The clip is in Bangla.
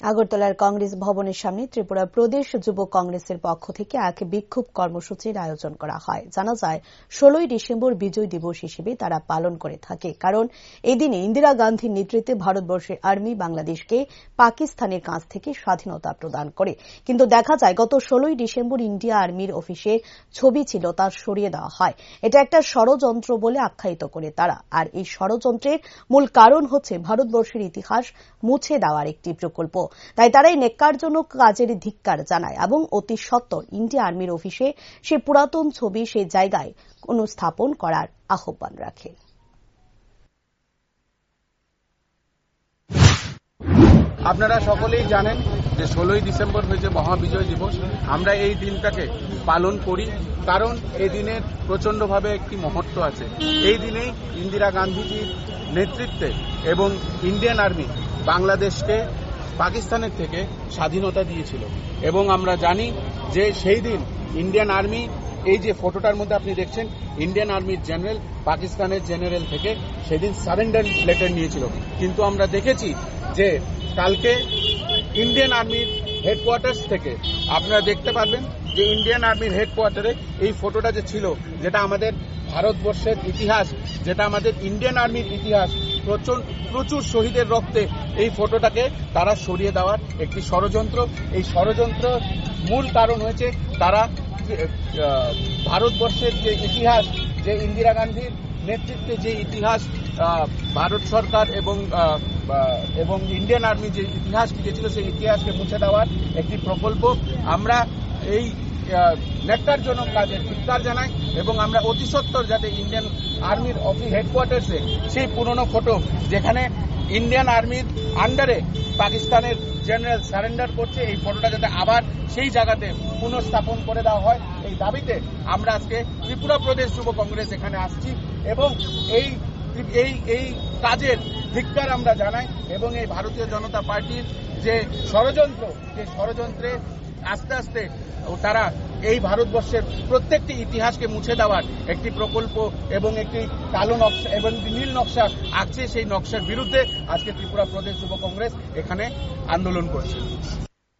আগরতলার কংগ্রেস ভবনের সামনে ত্রিপুরা প্রদেশ যুব কংগ্রেসের পক্ষ থেকে এক বিক্ষোভ কর্মসূচির আয়োজন করা হয়। জানা যায়, ষোলোই ডিসেম্বর বিজয় দিবস হিসেবে তারা পালন করে থাকে, কারণ এদিনে ইন্দিরা গান্ধীর নেতৃত্বে ভারতবর্ষের আর্মি বাংলাদেশকে পাকিস্তানের কাছ থেকে স্বাধীনতা প্রদান করে। কিন্তু দেখা যায়, গত ষোলোই ডিসেম্বর ইন্ডিয়া আর্মির অফিসে ছবি ছিল, তা সরিয়ে দেওয়া হয়। এটা একটা ষড়যন্ত্র বলে আখ্যায়িত করে তারা। আর এই ষড়যন্ত্রের মূল কারণ হচ্ছে ভারতবর্ষের ইতিহাস মুছে দেওয়ার একটি প্রকল্প। তাই তারা এই নেককারজনক কাজের ধিক্কার জানায় এবং অতি সত্বর ইন্ডিয়া আর্মির অফিসে সে পুরাতন ছবি সেই জায়গায় অনুস্থাপন করার আহ্বান রাখে। আপনারা সকলেই জানেন যে ষোলোই ডিসেম্বর হয়েছে মহাবিজয় দিবস। আমরা এই দিনটাকে পালন করি, কারণ এই দিনের প্রচণ্ডভাবে একটি মহত্ব আছে। এই দিনেই ইন্দিরা গান্ধীজির নেতৃত্বে এবং ইন্ডিয়ান আর্মি বাংলাদেশকে পাকিস্তানের থেকে স্বাধীনতা দিয়েছিল। এবং আমরা জানি যে সেই দিন ইন্ডিয়ান আর্মি, এই যে ফটোটার মধ্যে আপনি দেখছেন, ইন্ডিয়ান আর্মির জেনারেল, পাকিস্তানের জেনারেল থেকে সেদিন সারেন্ডার লেটার নিয়েছিল। কিন্তু আমরা দেখেছি যে কালকে ইন্ডিয়ান আর্মির হেডকোয়ার্টার্স থেকে আপনারা দেখতে পারবেন যে ইন্ডিয়ান আর্মির হেডকোয়ার্টারে এই ফটোটা যে ছিল, যেটা আমাদের ভারতবর্ষের ইতিহাস, যেটা আমাদের ইন্ডিয়ান আর্মির ইতিহাস প্রচুর প্রচুর শহীদের রক্তে এই ফটোটাকে তারা সরিয়ে দেওয়ার একটি ষড়যন্ত্র। এই ষড়যন্ত্র মূল কারণ হয়েছে তারা ভারতবর্ষের যে ইতিহাস, যে ইন্দিরা গান্ধীর নেতৃত্বে যে ইতিহাস ভারত সরকার এবং এবং ইন্ডিয়ান আর্মি যে ইতিহাস লিখেছিল সেই ইতিহাসকে মুছে দেওয়ার একটি প্রকল্প। আমরা এই নেকটারজনক কাজের ধিক্কার জানাই এবং আমরা অতি সত্বর যাতে ইন্ডিয়ান আর্মির অফিস হেডকোয়ার্টার্সে সেই পুরনো ফটো যেখানে ইন্ডিয়ান আর্মির আন্ডারে পাকিস্তানের জেনারেল সারেন্ডার করছে, এই ফটোটা যাতে আবার সেই জায়গাতে পুনঃস্থাপন করে দেওয়া হয়, এই দাবিতে আমরা আজকে ত্রিপুরা প্রদেশ যুব কংগ্রেস এখানে আসছি এবং এই এই এই কাজের ধিক্কার আমরা জানাই এবং এই ভারতীয় জনতা পার্টির যে ষড়যন্ত্র, যে ষড়যন্ত্রে আস্তে আস্তে তারা এই ভারতবর্ষের প্রত্যেকটি ইতিহাসকে মুছে দেওয়ার একটি প্রকল্প এবং একটি কালো নকশা এবং নীল নকশা আঁকছে সেই নকশার বিরুদ্ধে আজকে ত্রিপুরা প্রদেশ যুব কংগ্রেস এখানে আন্দোলন করছে।